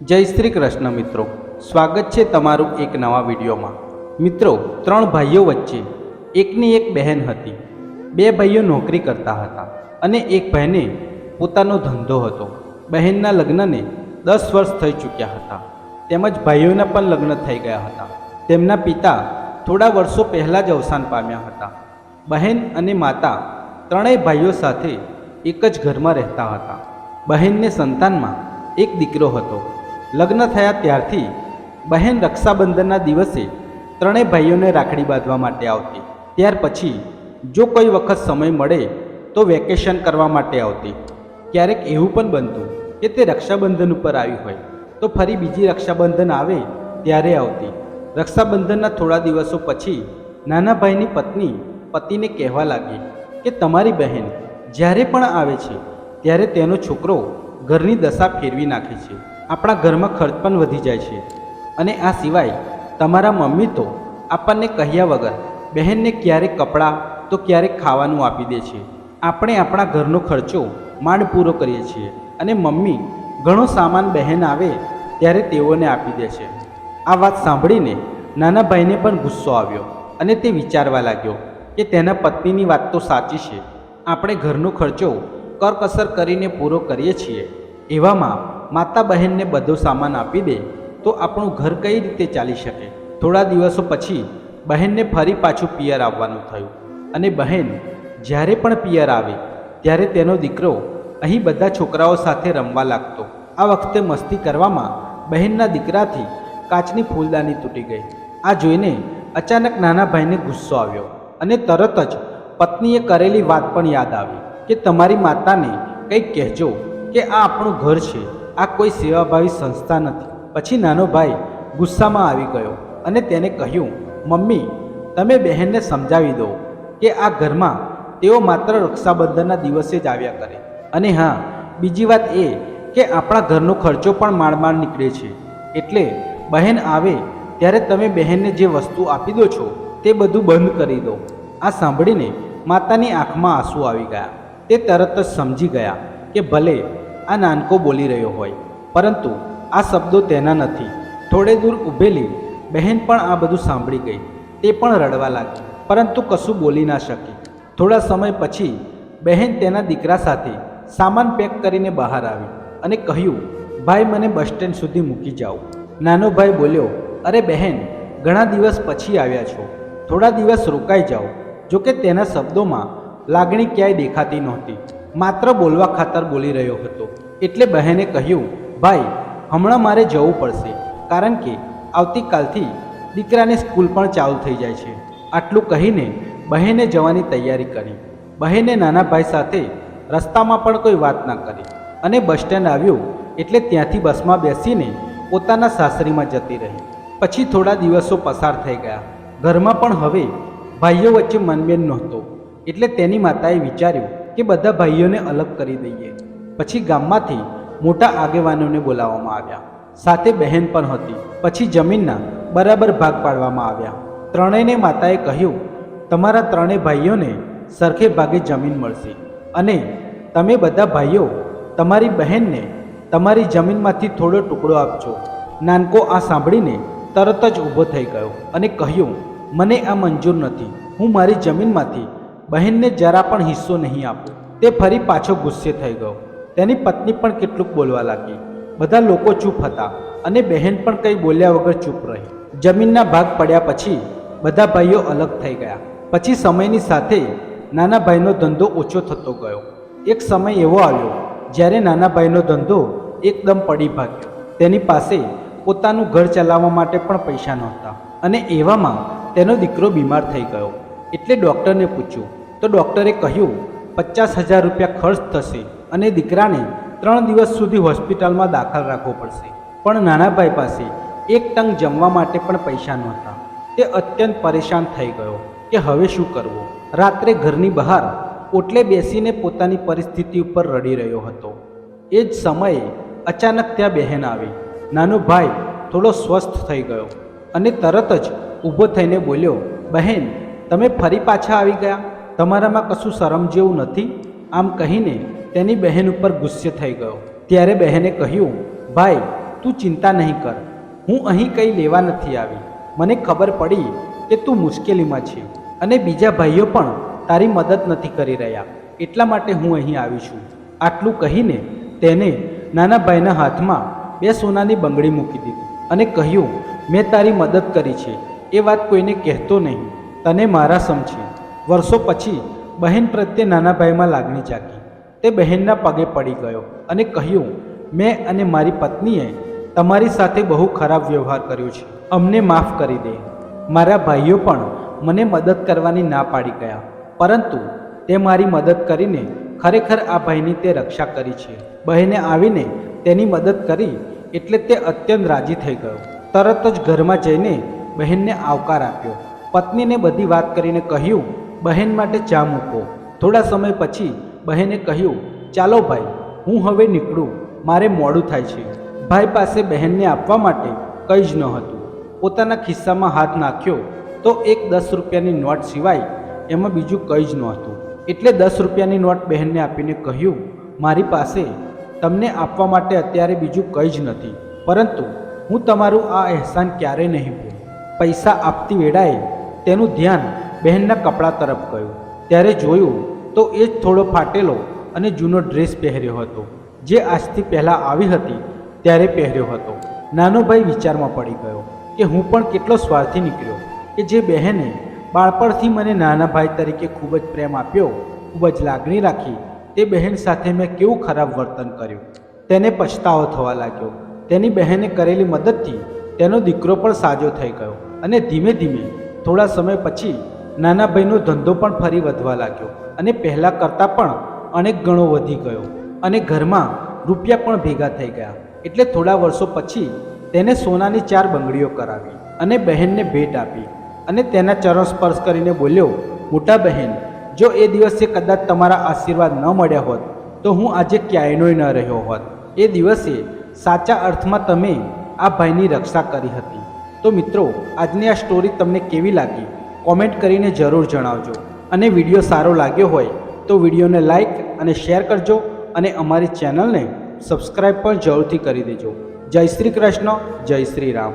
જય શ્રી કૃષ્ણ મિત્રો. સ્વાગત છે તમારું એક નવા વિડીયોમાં. મિત્રો, ત્રણ ભાઈઓ વચ્ચે એકની એક બહેન હતી. બે ભાઈઓ નોકરી કરતા હતા અને એક બહેને પોતાનો ધંધો હતો. બહેનના લગ્નને દસ વર્ષ થઈ ચૂક્યા હતા. તેમજ ભાઈઓના પણ લગ્ન થઈ ગયા હતા. તેમના પિતા થોડા વર્ષો પહેલાં જ અવસાન પામ્યા હતા. બહેન અને માતા ત્રણેય ભાઈઓ સાથે એક જ ઘરમાં રહેતા હતા. બહેનને સંતાનમાં એક દીકરો હતો. લગ્ન થયા ત્યારથી બહેન રક્ષાબંધનના દિવસે ત્રણેય ભાઈઓને રાખડી બાંધવા માટે આવતી. ત્યાર પછી જો કોઈ વખત સમય મળે તો વેકેશન કરવા માટે આવતી. ક્યારેક એવું પણ બનતું કે તે રક્ષાબંધન ઉપર આવી હોય તો ફરી બીજી રક્ષાબંધન આવે ત્યારે આવતી. રક્ષાબંધનના થોડા દિવસો પછી નાના ભાઈની પત્ની પતિને કહેવા લાગી કે તમારી બહેન જ્યારે પણ આવે છે ત્યારે તેનો છોકરો ઘરની દશા ફેરવી નાખે છે. આપણા ઘરમાં ખર્ચ પણ વધી જાય છે. અને આ સિવાય તમારા મમ્મી તો આપણને કહ્યા વગર બહેનને ક્યારેક કપડાં તો ક્યારેક ખાવાનું આપી દે છે. આપણે આપણા ઘરનો ખર્ચો માંડ પૂરો કરીએ છીએ અને મમ્મી ઘણો સામાન બહેન આવે ત્યારે તેઓને આપી દે છે. આ વાત સાંભળીને નાના ભાઈને પણ ગુસ્સો આવ્યો અને તે વિચારવા લાગ્યો કે તેના પત્નીની વાત તો સાચી છે. આપણે ઘરનો ખર્ચો કરકસર કરીને પૂરો કરીએ છીએ. એવામાં માતા બહેનને બધો સામાન આપી દે, તો આપણું ઘર કઈ રીતે ચાલી શકે? થોડા દિવસો પછી બહેનને ફરી પાછું પિયર આવવાનું થયું. અને બહેન, જ્યારે પણ પિયર આવે, ત્યારે તેનો દીકરો અહીં બધા છોકરાઓ સાથે રમવા લાગતો. આ વખતે મસ્તી કરવામાં બહેનના દીકરાથી કાચની ફૂલદાની તૂટી ગઈ. આ જોઈને અચાનક નાના ભાઈને ગુસ્સો આવ્યો અને તરત જ પત્નીએ કરેલી વાત પણ યાદ આવી કે તમારી માતાને કંઈક કહેજો કે આ આપણું ઘર છે. આ કોઈ સેવાભાવી સંસ્થા નથી. પછી નાનો ભાઈ ગુસ્સામાં આવી ગયો અને તેને કહ્યું, મમ્મી, તમે બહેનને સમજાવી દો કે આ ઘરમાં તેઓ માત્ર રક્ષાબંધનના દિવસે જ આવ્યા કરે. અને હા, બીજી વાત એ કે આપણા ઘરનો ખર્ચો પણ માંડ નીકળે છે. એટલે બહેન આવે ત્યારે તમે બહેનને જે વસ્તુ આપી દો છો તે બધું બંધ કરી દો. આ સાંભળીને માતાની આંખમાં આંસુ આવી ગયા. તે તરત જ સમજી ગયા કે ભલે આ નાનકો બોલી રહ્યો હોય. પરંતુ આ શબ્દો તેના નથી. થોડે દૂર ઊભેલી બહેન પણ આ બધું સાંભળી ગઈ. તે પણ રડવા લાગી. પરંતુ કશું બોલી ના શકી. થોડા સમય પછી બહેન તેના દીકરા સાથે સામાન પેક કરીને બહાર આવી અને કહ્યું, ભાઈ, મને બસ સ્ટેન્ડ સુધી મૂકી જાઓ. નાનો ભાઈ બોલ્યો, અરે બહેન, ઘણા દિવસ પછી આવ્યા છો. થોડા દિવસ રોકાઈ જાઓ. જોકે તેના શબ્દોમાં લાગણી ક્યાંય દેખાતી નહોતી. માત્ર બોલવા ખાતર બોલી રહ્યો હતો. એટલે બહેને કહ્યું, ભાઈ, હમણાં મારે જવું પડશે, કારણ કે આવતીકાલથી દીકરાની સ્કૂલ પણ ચાલુ થઈ જાય છે. આટલું કહીને બહેને જવાની તૈયારી કરી. બહેને નાના ભાઈ સાથે રસ્તામાં પણ કોઈ વાત ના કરી. અને બસ સ્ટેન્ડ આવ્યું એટલે ત્યાંથી બસમાં બેસીને પોતાના સાસરીમાં જતી રહી. પછી થોડા દિવસો પસાર થઈ ગયા. ઘરમાં પણ હવે ભાઈઓ વચ્ચે મનમેન નહોતો. એટલે તેની માતાએ વિચાર્યું કે બધા ભાઈઓને અલગ કરી દઈએ. પછી ગામમાંથી મોટા આગેવાનોને બોલાવવામાં આવ્યા. સાથે બહેન પણ હતી. પછી જમીનના બરાબર ભાગ પાડવામાં આવ્યા. ત્રણેયને માતાએ કહ્યું, તમારા ત્રણેય ભાઈઓને સરખે ભાગે જમીન મળશે. અને તમે બધા ભાઈઓ તમારી બહેનને તમારી જમીનમાંથી થોડો ટુકડો આપજો. નાનકો આ સાંભળીને તરત જ ઊભો થઈ ગયો અને કહ્યું, મને આ મંજૂર નથી. હું મારી જમીનમાંથી બહેનને જરા પણ હિસ્સો નહીં આપો. તે ફરી પાછો ગુસ્સે થઈ ગયો. તેની પત્ની પણ કેટલુંક બોલવા લાગી. બધા લોકો ચૂપ હતા અને બહેન પણ કંઈ બોલ્યા વગર ચૂપ રહી. જમીનના ભાગ પડ્યા પછી બધા ભાઈઓ અલગ થઈ ગયા. પછી સમયની સાથે નાના ભાઈનો ધંધો ઓછો થતો ગયો. એક સમય એવો આવ્યો જ્યારે નાના ભાઈનો ધંધો એકદમ પડી ભાગ્યો. તેની પાસે પોતાનું ઘર ચલાવવા માટે પણ પૈસા નહોતા અને એવામાં તેનો દીકરો બીમાર થઈ ગયો. એટલે ડૉક્ટરને પૂછ્યું. તો ડૉક્ટરે કહ્યું, પચાસ હજાર રૂપિયા ખર્ચ થશે અને દીકરાને ત્રણ દિવસ સુધી હોસ્પિટલમાં દાખલ રાખવો પડશે. પણ નાના ભાઈ પાસે એક ટંગ જમવા માટે પણ પૈસા નહોતા. તે અત્યંત પરેશાન થઈ ગયો કે હવે શું કરવું? રાત્રે ઘરની બહાર ઓટલે બેસીને પોતાની પરિસ્થિતિ ઉપર રડી રહ્યો હતો. એ જ સમયે અચાનક ત્યાં બહેન આવી. નાનો ભાઈ, થોડો સ્વસ્થ થઈ ગયો. અને તરત જ ઊભો થઈને બોલ્યો, બહેન તમે ફરી પાછા આવી ગયા? તમારામાં કશું શરમ જેવું નથી? આમ કહીને તેની બહેન ઉપર ગુસ્સે થઈ ગયો. ત્યારે બહેને કહ્યું, ભાઈ, તું ચિંતા નહીં કર. હું અહીં કંઈ લેવા નથી આવી. મને ખબર પડી કે તું મુશ્કેલીમાં છે અને બીજા ભાઈઓ પણ તારી મદદ નથી કરી રહ્યા. એટલા માટે હું અહીં આવી છું. આટલું કહીને તેને નાના ભાઈના હાથમાં બે સોનાની બંગડી મૂકી દીધી અને કહ્યું, મેં તારી મદદ કરી છે. એ વાત કોઈને કહેતો નહીં. તને મારા સમ વર્ષો પછી બહેન પ્રત્યે નાના ભાઈમાં લાગણી જાગી. તે બહેનના પગે પડી ગયો અને કહ્યું, મેં અને મારી પત્નીએ તમારી સાથે બહુ ખરાબ વ્યવહાર કર્યો છે. અમને માફ કરી દે. મારા ભાઈઓ પણ મને મદદ કરવાની ના પાડી ગયા. પરંતુ તે મારી મદદ કરીને ખરેખર આ ભાઈની તે રક્ષા કરી છે. બહેને આવીને તેની મદદ કરી એટલે તે અત્યંત રાજી થઈ ગયો. તરત જ ઘરમાં જઈને બહેનને આવકાર આપ્યો. પત્નીને બધી વાત કરીને કહ્યું, બહેન માટે ચા મૂકો. થોડા સમય પછી બહેને કહ્યું, ચાલો ભાઈ, હું હવે નીકળું. મારે મોડું થાય છે. ભાઈ પાસે બહેનને આપવા માટે કંઈ જ ન હતું. પોતાના ખિસ્સામાં હાથ નાખ્યો તો એક દસ રૂપિયાની નોટ સિવાય એમાં બીજું કંઈ જ નહોતું એટલે દસ રૂપિયાની નોટ બહેનને આપીને કહ્યું, મારી પાસે તમને આપવા માટે અત્યારે બીજું કંઈ જ નથી. પરંતુ હું તમારું આ અહેસાન ક્યારેય નહીં ભૂલું. પૈસા આપતી વેળાએ તેનું ધ્યાન બહેનના કપડાં તરફ ગયું. ત્યારે જોયું તો એ જ થોડો ફાટેલો અને જૂનો ડ્રેસ પહેર્યો હતો, જે આજથી પહેલાં આવી હતી ત્યારે પહેર્યો હતો. નાનો ભાઈ વિચારમાં પડી ગયો કે હું પણ કેટલો સ્વાર્થી નીકળ્યો કે જે બહેને બાળપણથી મને નાના ભાઈ તરીકે ખૂબ જ પ્રેમ આપ્યો, ખૂબ જ લાગણી રાખી, તે બહેન સાથે મેં કેવું ખરાબ વર્તન કર્યું. તેને પછતાવો થવા લાગ્યો. તેની બહેને કરેલી મદદથી તેનો દીકરો પણ સાજો થઈ ગયો અને ધીમે ધીમે થોડા સમય પછી નાના ભાઈનો ધંધો પણ ફરી વધવા લાગ્યો અને પહેલાં કરતાં પણ અનેક ગણો વધી ગયો અને ઘરમાં રૂપિયા પણ ભેગા થઈ ગયા. એટલે થોડા વર્ષો પછી તેને સોનાની ચાર બંગડીઓ કરાવી અને બહેનને ભેટ આપી અને તેના ચરણ સ્પર્શ કરીને બોલ્યો, મોટા બહેન, જો એ દિવસે કદાચ તમારા આશીર્વાદ ન મળ્યા હોત, તો હું આજે ક્યાંયનોય ન રહ્યો હોત. એ દિવસે સાચા અર્થમાં તમે આ ભાઈની રક્ષા કરી હતી. તો મિત્રો, આજની આ સ્ટોરી તમને કેવી લાગી? કોમેન્ટ કરીને જરૂર જણાવજો. અને વીડિયો સારો લાગ્યો હોય, તો વિડીયોને લાઈક અને શેર કરજો અને અમારી ચેનલને સબસ્ક્રાઈબ પણ જરૂરથી કરી દેજો. જય શ્રી કૃષ્ણ, જય શ્રી રામ.